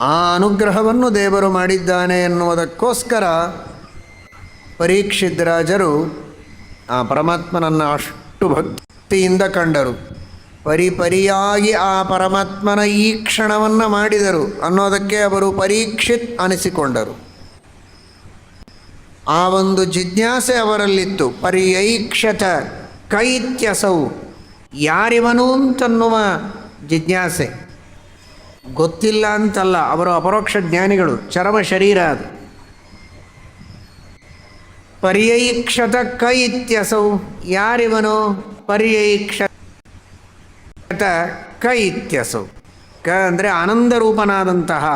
ಆ ಅನುಗ್ರಹವನ್ನು ದೇವರು ಮಾಡಿದ್ದಾನೆ ಎನ್ನುವುದಕ್ಕೋಸ್ಕರ ಪರೀಕ್ಷಿತ್ ರಾಜರು ಆ ಪರಮಾತ್ಮನನ್ನು ಅಷ್ಟು ಭಕ್ತಿಯಿಂದ ಕಂಡರು. ಪರಿಪರಿಯಾಗಿ ಆ ಪರಮಾತ್ಮನ ಈ ಕ್ಷಣವನ್ನು ಮಾಡಿದರು ಅನ್ನೋದಕ್ಕೆ ಅವರು ಪರೀಕ್ಷಿತ್ ಅನಿಸಿಕೊಂಡರು. ಆ ಒಂದು ಜಿಜ್ಞಾಸೆ ಅವರಲ್ಲಿತ್ತು. ಪರ್ಯೈಕ್ಷತ ಕೈತ್ಯಸವು ಯಾರಿವನು ಅಂತನ್ನುವ ಜಿಜ್ಞಾಸೆ. ಗೊತ್ತಿಲ್ಲ ಅಂತಲ್ಲ, ಅವರು ಅಪರೋಕ್ಷ ಜ್ಞಾನಿಗಳು, ಚರಮ ಶರೀರ ಅದು. ಪರ್ಯೈಕ್ಷತ ಕೈ ಇತ್ಯಸೌ, ಯಾರಿವನು ಪರ್ಯೈಕ್ಷತ ಕ ಇತ್ಯಸೌ. ಕ ಅಂದರೆ ಆನಂದರೂಪನಾದಂತಹ,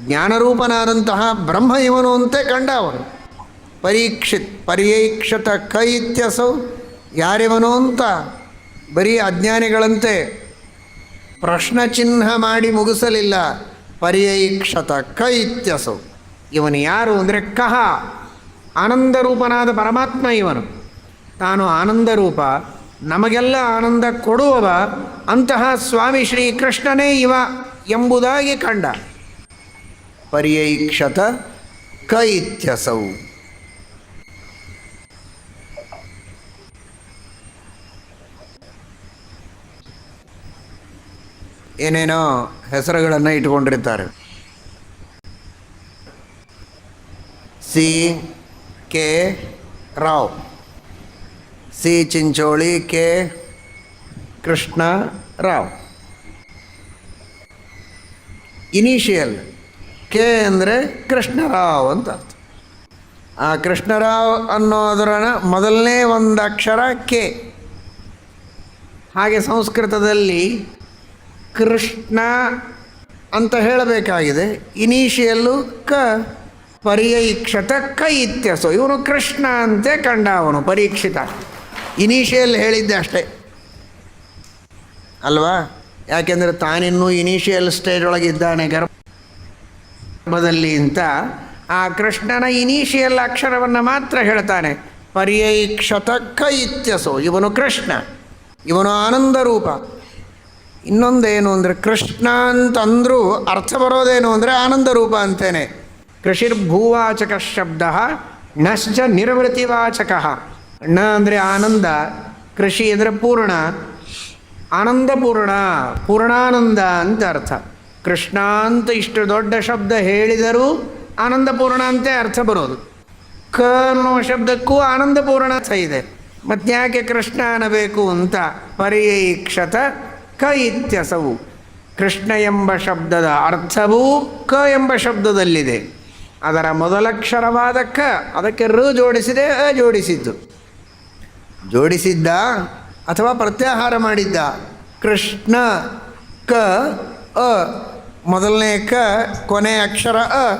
ಜ್ಞಾನರೂಪನಾದಂತಹ ಬ್ರಹ್ಮ ಇವನು ಅಂತೆ ಕಂಡ ಅವನು. ಪರೀಕ್ಷಿತ್, ಪರ್ಯೈಕ್ಷತ ಕ ಇತ್ಯಸೌ, ಯಾರಿವನು ಅಂತ ಬರೀ ಅಜ್ಞಾನಿಗಳಂತೆ ಪ್ರಶ್ನ ಚಿಹ್ನ ಮಾಡಿ ಮುಗಿಸಲಿಲ್ಲ. ಪರ್ಯೈಕ್ಷತ ಕ ಇತ್ಯಸೌ ಇವನು ಯಾರು ಅಂದರೆ ಕಹ. ಆನಂದರೂಪನಾದ ಪರಮಾತ್ಮ ಇವನು. ತಾನು ಆನಂದರೂಪ, ನಮಗೆಲ್ಲ ಆನಂದ ಕೊಡುವವ, ಅಂತಹ ಸ್ವಾಮಿ ಶ್ರೀಕೃಷ್ಣನೇ ಇವ ಎಂಬುದಾಗಿ ಕಂಡ. ಪರ್ಯೈಕ್ಷತ ಕ ಇತ್ಯಸೌ ಏನೇನೋ ಹೆಸರುಗಳನ್ನು ಇಟ್ಕೊಂಡಿರ್ತಾರೆ. C, K, Rao. C, Chincholi, K, Krishna, Rao. Initial, K ಅಂದರೆ ಕೃಷ್ಣರಾವ್ ಅಂತ ಅರ್ಥ. ಆ ಕೃಷ್ಣರಾವ್ ಅನ್ನೋದರ ಮೊದಲನೇ ಒಂದು ಅಕ್ಷರ ಕೆ. ಹಾಗೆ ಸಂಸ್ಕೃತದಲ್ಲಿ ಕೃಷ್ಣ ಅಂತ ಹೇಳಬೇಕಾಗಿದೆ. ಇನಿಷಿಯಲ್ಲು ಕ ಪರ್ಯೈಕ್ಷತ ಕ ಇತ್ಯಸೋ. ಇವನು ಕೃಷ್ಣ ಅಂತೆ ಕಂಡ ಅವನು ಪರೀಕ್ಷಿತ. ಇನಿಷಿಯಲ್ ಹೇಳಿದ್ದೆ ಅಷ್ಟೇ. ಅಲ್ವಾ? ಯಾಕೆಂದರೆ ತಾನಿನ್ನೂ ಇನಿಷಿಯಲ್ ಸ್ಟೇಜ್ ಒಳಗಿದ್ದಾನೆ ಗರ್ಭದಲ್ಲಿ ಅಂತ. ಆ ಕೃಷ್ಣನ ಇನಿಷಿಯಲ್ ಅಕ್ಷರವನ್ನು ಮಾತ್ರ ಹೇಳ್ತಾನೆ. ಪರ್ಯೈಕ್ಷತ ಕ ಇತ್ಯಸೋ. ಇವನು ಕೃಷ್ಣ. ಇವನು ಆನಂದ ರೂಪ ಇನ್ನೊಂದೇನು ಅಂದರೆ ಕೃಷ್ಣ ಅಂತಂದರೂ ಅರ್ಥ ಬರೋದೇನು ಅಂದರೆ ಆನಂದ ರೂಪ ಅಂತೇನೆ. ಕೃಷಿರ್ಭೂವಾಚಕ ಶಬ್ದ ನಶ್ಚ ನಿರ್ವೃತಿವಾಚಕ ಣ ಅಂದರೆ ಆನಂದ, ಕೃಷಿ ಅಂದರೆ ಪೂರ್ಣ. ಆನಂದಪೂರ್ಣ ಪೂರ್ಣಾನಂದ ಅಂತ ಅರ್ಥ. ಕೃಷ್ಣ ಅಂತ ಇಷ್ಟು ದೊಡ್ಡ ಶಬ್ದ ಹೇಳಿದರೂ ಆನಂದಪೂರ್ಣ ಅಂತ ಅರ್ಥ ಬರೋದು. ಕ ಅನ್ನೋ ಶಬ್ದಕ್ಕೂ ಆನಂದಪೂರ್ಣ ಅರ್ಥ ಇದೆ. ಮತ್ತ್ಯಾಕೆ ಕೃಷ್ಣ ಅನ್ನಬೇಕು ಅಂತ? ಪರ್ಯೈಕ್ಷತ ಕ ಇತ್ಯಸವು. ಕೃಷ್ಣ ಎಂಬ ಶಬ್ದದ ಅರ್ಥವೂ ಕ ಎಂಬ ಶಬ್ದದಲ್ಲಿದೆ. ಅದರ ಮೊದಲಕ್ಷರವಾದ ಕ, ಅದಕ್ಕೆ ಋ ಜೋಡಿಸಿದೆ, ಅ ಜೋಡಿಸಿದ್ದು. ಜೋಡಿಸಿದ್ದ ಅಥವಾ ಪ್ರತ್ಯಾಹಾರ ಮಾಡಿದ್ದ ಕೃಷ್ಣ, ಕ, ಅ. ಮೊದಲನೇ ಕ, ಕೊನೆ ಅಕ್ಷರ ಅ.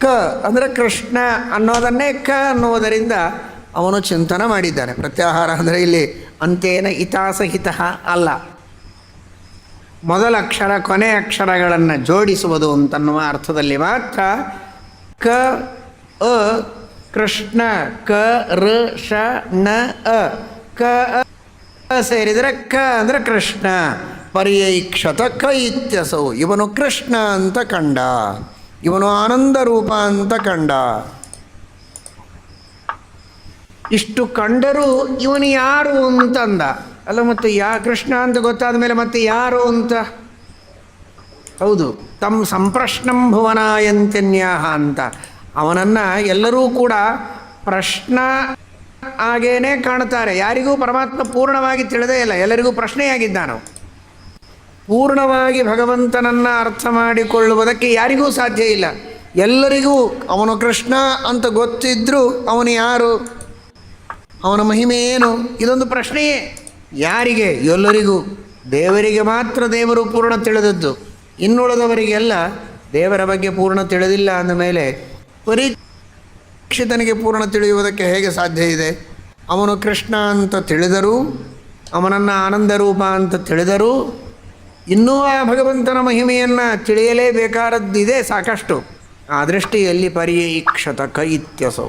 ಕ ಅಂದರೆ ಕೃಷ್ಣ ಅನ್ನೋದನ್ನೇ ಕ ಅನ್ನುವುದರಿಂದ ಅವನು ಚಿಂತನೆ ಮಾಡಿದ್ದಾನೆ. ಪ್ರತ್ಯಾಹಾರ ಅಂದರೆ ಇಲ್ಲಿ ಅಂತೇನ ಹಿತಾಸಹಿತ ಅಲ್ಲ. ಮೊದಲ ಅಕ್ಷರ ಕೊನೆ ಅಕ್ಷರಗಳನ್ನು ಜೋಡಿಸುವುದು ಅಂತನ್ನುವ ಅರ್ಥದಲ್ಲಿ ಮಾತ್ರ ಕ, ಅ, ಕೃಷ್ಣ, ಕ, ರ ಶ ಣ, ಅ. ಕ, ಅ ಸೇರಿದರೆ ಕ ಅಂದರೆ ಕೃಷ್ಣ. ಪರ್ಯೈಕ್ಷತ ಕ ಇತ್ಯಸೌ. ಇವನು ಕೃಷ್ಣ ಅಂತ ಕಂಡ. ಇವನು ಆನಂದ ರೂಪ ಅಂತ ಕಂಡ. ಇಷ್ಟು ಕಂಡರೂ ಇವನು ಯಾರು ಅಂತಂದ. ಅಲ್ಲ, ಮತ್ತೆ ಯಾ ಕೃಷ್ಣ ಅಂತ ಗೊತ್ತಾದ ಮೇಲೆ ಮತ್ತೆ ಯಾರು ಅಂತ? ಹೌದು ತಮ್ಮ ಸಂಪ್ರಶ್ನಂ ಭುವನಾಯಂತ್ಯನ್ಯಾಹ ಅಂತ. ಅವನನ್ನು ಎಲ್ಲರೂ ಕೂಡ ಪ್ರಶ್ನ ಹಾಗೇನೆ ಕಾಣ್ತಾರೆ ಯಾರಿಗೂ ಪರಮಾತ್ಮ ಪೂರ್ಣವಾಗಿ ತಿಳಿದೇ ಇಲ್ಲ. ಎಲ್ಲರಿಗೂ ಪ್ರಶ್ನೆಯಾಗಿದ್ದಾನು ಪೂರ್ಣವಾಗಿ ಭಗವಂತನನ್ನು ಅರ್ಥ ಮಾಡಿಕೊಳ್ಳುವುದಕ್ಕೆ ಯಾರಿಗೂ ಸಾಧ್ಯ ಇಲ್ಲ. ಎಲ್ಲರಿಗೂ ಅವನು ಕೃಷ್ಣ ಅಂತ ಗೊತ್ತಿದ್ದರೂ ಅವನು ಯಾರು? ಅವನ ಮಹಿಮೆ ಏನು? ಇದೊಂದು ಪ್ರಶ್ನೆಯೇ. ಯಾರಿಗೆ? ಎಲ್ಲರಿಗೂ. ದೇವರಿಗೆ ಮಾತ್ರ ದೇವರು ಪೂರ್ಣ ತಿಳಿದದ್ದು. ಇನ್ನುಳಿದವರಿಗೆಲ್ಲ ದೇವರ ಬಗ್ಗೆ ಪೂರ್ಣ ತಿಳಿದಿಲ್ಲ ಅಂದ ಮೇಲೆ ಪರೀಕ್ಷಿತನಿಗೆ ಪೂರ್ಣ ತಿಳಿಯುವುದಕ್ಕೆ ಹೇಗೆ ಸಾಧ್ಯ ಇದೆ? ಅವನು ಕೃಷ್ಣ ಅಂತ ತಿಳಿದರೂ, ಅವನನ್ನು ಆನಂದ ರೂಪ ಅಂತ ತಿಳಿದರೂ, ಇನ್ನೂ ಆ ಭಗವಂತನ ಮಹಿಮೆಯನ್ನು ತಿಳಿಯಲೇಬೇಕಾದದ್ದಿದೆ ಸಾಕಷ್ಟು. ಆ ದೃಷ್ಟಿಯಲ್ಲಿ ಪರ್ಯೀಕ್ಷತ ಕ ಇತ್ಯಸೌ